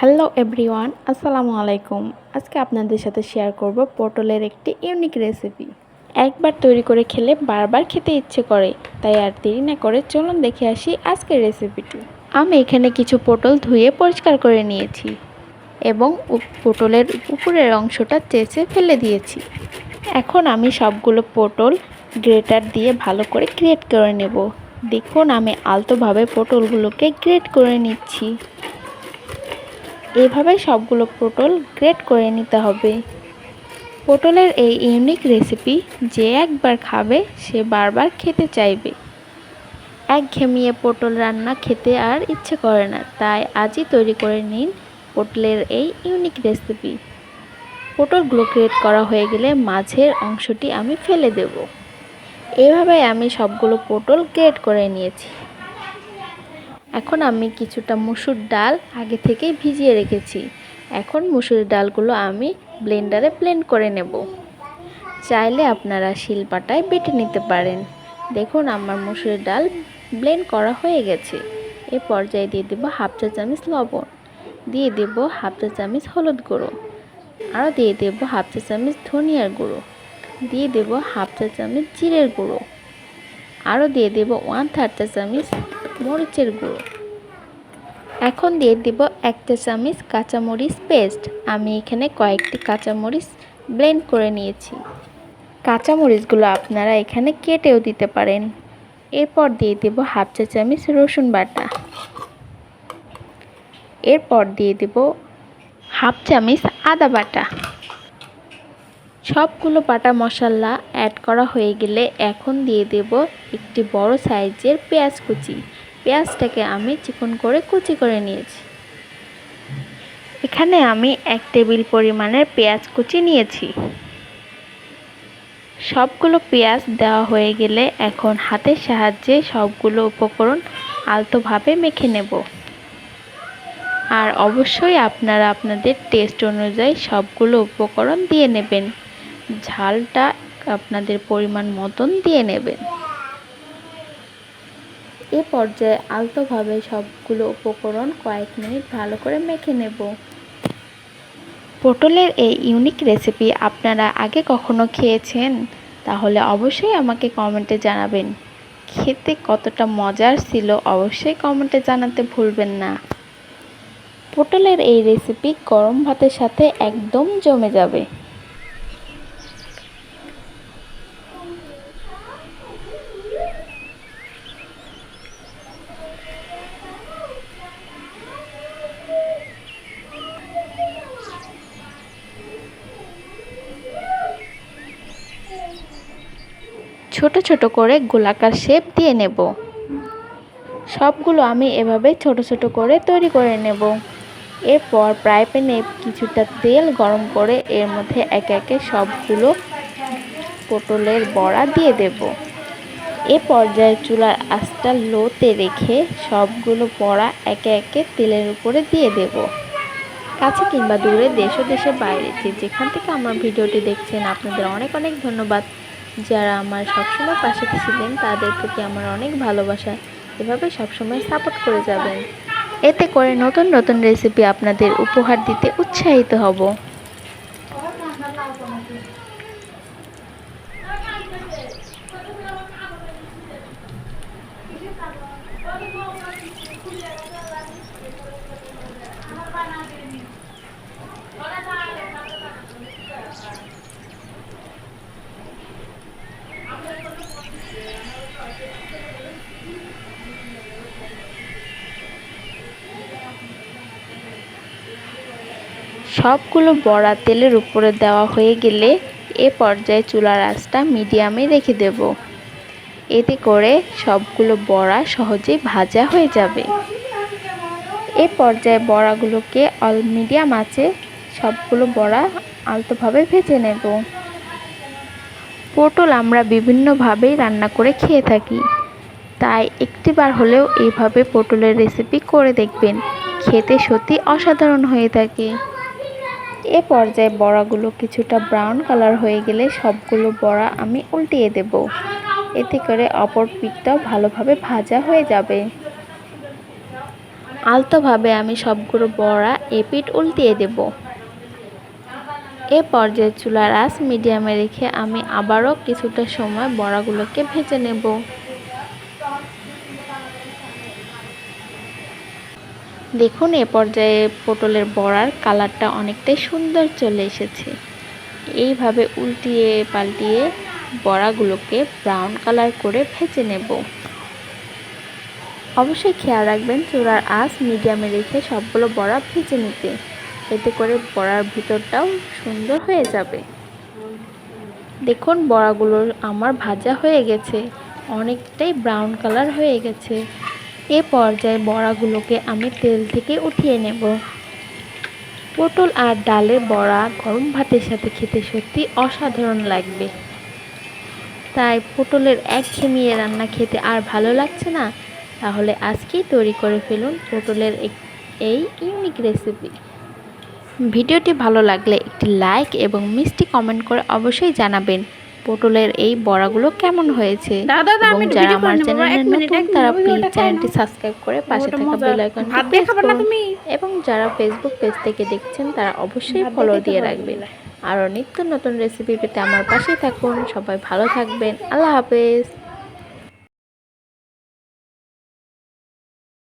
Hello everyone, আসসালামু আলাইকুম। আজকে আপনাদের সাথে শেয়ার করব পটলের একটি ইউনিক রেসিপি একবার তৈরি করে খেলে বারবার খেতে ইচ্ছে করে, তাই আর দেরি না করে চলুন দেখে আসি আজকের রেসিপিটি আমি এখানে কিছু পটল ধুয়ে পরিষ্কার করে নিয়েছি এবং পটলের উপরের অংশটা চেঁচে ফেলে দিয়েছি। এখন আমি সবগুলো পটল গ্রেটার দিয়ে ভালো করে গ্রেট করে নেব। দেখুন, আমি আলতোভাবে পটলগুলোকে গ্রেট করে নিচ্ছি। এভাবে সবগুলো পটল গ্রেট করে নিতে হবে। পটলের এই ইউনিক রেসিপি যে একবার খাবে, সে বারবার খেতে চাইবে। এক ঘেমিয়ে পটল রান্না খেতে আর ইচ্ছে করে না, তাই আজই তৈরি করে নিন পটলের এই ইউনিক রেসিপি। পটলগুলো গ্রেট করা হয়ে গেলে মাঝের অংশটি আমি ফেলে দেব। এভাবে আমি সবগুলো পটল গ্রেট করে নিয়েছি। এখন আমি কিছুটা মুসুর ডাল আগে থেকেই ভিজিয়ে রেখেছি। এখন মুসুর ডালগুলো আমি ব্লেন্ডারে ব্লেন্ড করে নেব। চাইলে আপনারা শিলপাটায় বেটে নিতে পারেন। দেখুন, আমার মুসুর ডাল ব্লেন্ড করা হয়ে গেছে। এ পর্যায়ে দিয়ে দেবো হাফ চা চামচ লবণ। দিয়ে দেবো হাফ চা চামচ হলুদ গুঁড়ো। আরও দিয়ে দেবো হাফ চা চামচ ধনিয়ার গুঁড়ো। দিয়ে দেবো হাফ চা চামচ জিরের গুঁড়ো। আরও দিয়ে দেবো ওয়ান থার্ড চা চামচ মরিচের গুঁড়ো। এখন দিয়ে দেব একটা চামচ কাঁচামরিচ পেস্ট আমি এখানে কয়েকটি কাঁচামরিচ ব্লেন্ড করে নিয়েছি। কাঁচামরিচগুলো আপনারা এখানে কেটেও দিতে পারেন। এরপর দিয়ে দেব হাফ চা চামচ রসুন বাটা। এরপর দিয়ে দেব হাফ চামচ আদা বাটা। সবগুলো বাটা মশলা অ্যাড করা হয়ে গেলে এখন দিয়ে দেব একটি বড় সাইজের পেঁয়াজ কুচি। পেঁয়াজটাকে আমি চিকন করে কুচি করে নিয়েছি। এখানে আমি এক টেবিল পরিমাণের পেঁয়াজ কুচি নিয়েছি। সবগুলো পেঁয়াজ দেওয়া হয়ে গেলে এখন হাতের সাহায্যে সবগুলো উপকরণ আলতোভাবে মেখে নেব। আর অবশ্যই আপনারা আপনাদের টেস্ট অনুযায়ী সবগুলো উপকরণ দিয়ে নেবেন। ঝালটা আপনাদের পরিমাণ মতন দিয়ে নেবেন। এ পর্যায়ে আলতোভাবে সবগুলো উপকরণ কয়েক মিনিট ভালো করে মেখে নেব। পটলের এই ইউনিক রেসিপি আপনারা আগে কখনো খেয়েছেন? তাহলে অবশ্যই আমাকে কমেন্টে জানাবেন। খেতে কতটা মজার ছিল অবশ্যই কমেন্টে জানাতে ভুলবেন না। পটলের এই রেসিপি গরম ভাতের সাথে একদম জমে যাবে। ছোট ছোট করে গোলাকার শেপ দিয়ে নেব। সবগুলো আমি এভাবে ছোট ছোট করে তৈরি করে নেব। এরপর ফ্রাই প্যানে কিছুটা তেল গরম করে এর মধ্যে একে একে সবগুলো পটলের বড়া দিয়ে দেব। এ পর্যায়ে চুলার আঁচটা লোতে রেখে সবগুলো বড়া একে একে তেলের উপরে দিয়ে দেব। কাছে কিংবা দূরে দেশ ও বাইরে যেখান থেকে আমার ভিডিওটি দেখছেন, আপনাদের অনেক অনেক ধন্যবাদ। যারা আমার সবসময় পাশে ছিলেন, তাদের প্রতি আমার অনেক ভালোবাসা। এভাবে সবসময় সাপোর্ট করে যাবেন। এতে করে নতুন নতুন রেসিপি আপনাদের উপহার দিতে উৎসাহিত হব। সবগুলো বড়া তেলের উপরে দেওয়া হয়ে গেলে এ পর্যায়ে চুলার আঁচটা মিডিয়ামে রেখে দেব। এতে করে সবগুলো বড়া সহজেই ভাজা হয়ে যাবে। এ পর্যায়ে বড়াগুলোকে অল মিডিয়াম আছে সবগুলো বড়া আলতোভাবে ভেজে নেব। পটল আমরা বিভিন্নভাবেই রান্না করে খেয়ে থাকি। তাই একটিবার হলেও এইভাবে পটলের রেসিপি করে দেখবেন। খেতে সত্যি অসাধারণ হয়ে থাকে। এ পর্যায়ে বড়াগুলো কিছুটা ব্রাউন কালার হয়ে গেলে সবগুলো বড়া আমি উল্টিয়ে দেব। এতে করে অপর পিঠটাও ভালোভাবে ভাজা হয়ে যাবে। আলতোভাবে আমি সবগুলো বড়া এপিট উল্টিয়ে দেব। এ পর্যায়ে চুলার আঁচ মিডিয়ামে রেখে আমি আবারও কিছুটা সময় বড়াগুলোকে ভেজে নেব। দেখুন, এ পর্যায়ে পটলের বড়ার কালারটা অনেকটাই সুন্দর চলে এসেছে। এইভাবে উল্টিয়ে পাল্টিয়ে বড়াগুলোকে ব্রাউন কালার করে ভেজে নেব। অবশ্যই খেয়াল রাখবেন চূড়ার আঁচ মিডিয়ামে রেখে সবগুলো বড়া ভেজে নিতে। এতে করে বড়ার ভিতরটাও সুন্দর হয়ে যাবে। দেখুন, বড়াগুলো আমার ভাজা হয়ে গেছে। অনেকটাই ব্রাউন কালার হয়ে গেছে। এ পর্যায়ে বড়াগুলোকে আমি তেল থেকে উঠিয়ে নেব। পটল আর ডালে বড়া গরম ভাতের সাথে খেতে সত্যি অসাধারণ লাগবে। তাই পটলের এক খেমিয়ে রান্না খেতে আর ভালো লাগছে না? তাহলে আজকেই তৈরি করে ফেলুন পটলের এই ইউনিক রেসিপি। ভিডিওটি ভালো লাগলে একটি লাইক এবং মিষ্টি কমেন্ট করে অবশ্যই জানাবেন। পটলের এই বড়াগুলো কেমন হয়েছে? দাদা, দাদা, এবং আমি যারা আমার চ্যানেলে নতুন তারা প্লিজ চ্যানেলটি সাবস্ক্রাইব করে পাশে থাকা বেল আইকনটি প্রেস করুন? এবং যারা ফেসবুক পেজ থেকে দেখছেন তারা অবশ্যই ফলো দিয়ে রাখবেন। আরও নিত্য নতুন রেসিপি পেতে আমার পাশে থাকুন। সবাই ভালো থাকবেন। আল্লাহ হাফেজ।